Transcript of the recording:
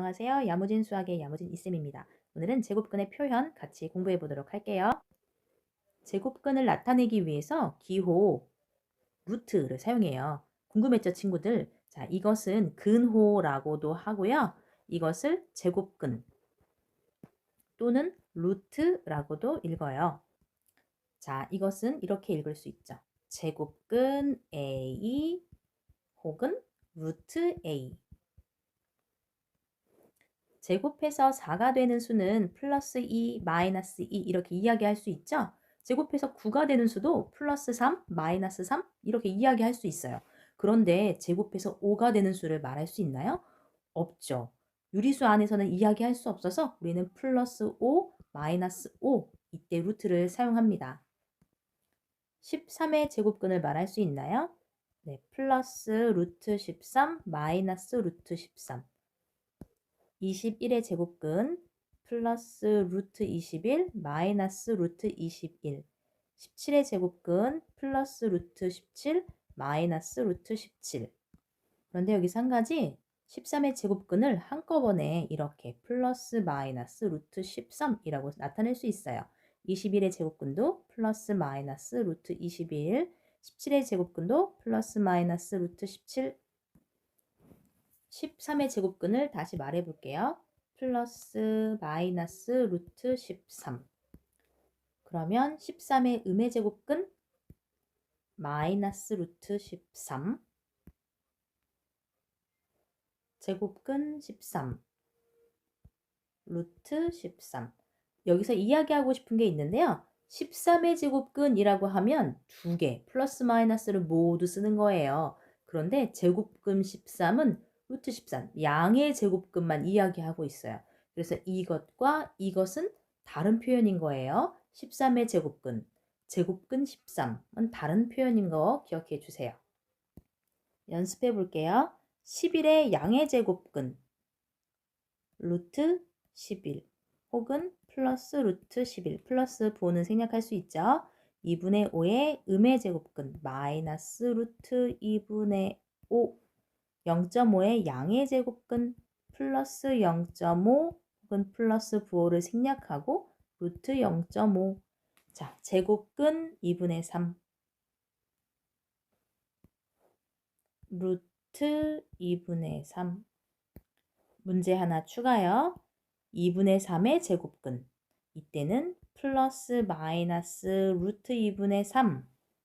안녕하세요. 야무진 수학의 야무진 이쌤입니다. 오늘은 제곱근의 표현 같이 공부해 보도록 할게요. 제곱근을 나타내기 위해서 기호 루트를 사용해요. 궁금했죠, 친구들? 자, 이것은 근호라고도 하고요. 이것을 제곱근 또는 루트라고도 읽어요. 자, 이것은 이렇게 읽을 수 있죠. 제곱근 A 혹은 루트 A. 제곱해서 4가 되는 수는 플러스 2, 마이너스 2 이렇게 이야기할 수 있죠? 제곱해서 9가 되는 수도 플러스 3, 마이너스 3 이렇게 이야기할 수 있어요. 그런데 제곱해서 5가 되는 수를 말할 수 있나요? 없죠. 유리수 안에서는 이야기할 수 없어서 우리는 플러스 5, 마이너스 5 이때 루트를 사용합니다. 13의 제곱근을 말할 수 있나요? 네, 플러스 루트 13, 마이너스 루트 13. 21의 제곱근 플러스 루트 21 마이너스 루트 21 17의 제곱근 플러스 루트 17 마이너스 루트 17 그런데 여기서 한 가지 13의 제곱근을 한꺼번에 이렇게 플러스 마이너스 루트 13이라고 나타낼 수 있어요. 21의 제곱근도 플러스 마이너스 루트 21 17의 제곱근도 플러스 마이너스 루트 17 13의 제곱근을 다시 말해 볼게요. 플러스 마이너스 루트 13 그러면 13의 음의 제곱근 마이너스 루트 13 제곱근 13 루트 13 여기서 이야기하고 싶은 게 있는데요. 13의 제곱근이라고 하면 두 개 플러스 마이너스를 모두 쓰는 거예요. 그런데 제곱근 13은 루트 13 양의 제곱근만 이야기하고 있어요. 그래서 이것과 이것은 다른 표현인 거예요. 13의 제곱근, 제곱근 13은 다른 표현인 거 기억해 주세요. 연습해 볼게요. 11의 양의 제곱근 루트 11 혹은 플러스 루트 11 플러스 부호는 생략할 수 있죠. 2분의 5의 음의 제곱근 마이너스 루트 2분의 5 0.5의 양의 제곱근 플러스 0.5 혹은 플러스 부호를 생략하고 루트 0.5 자, 제곱근 2분의 3 루트 2분의 3 문제 하나 추가요. 2분의 3의 제곱근. 이때는 플러스 마이너스 루트 2분의 3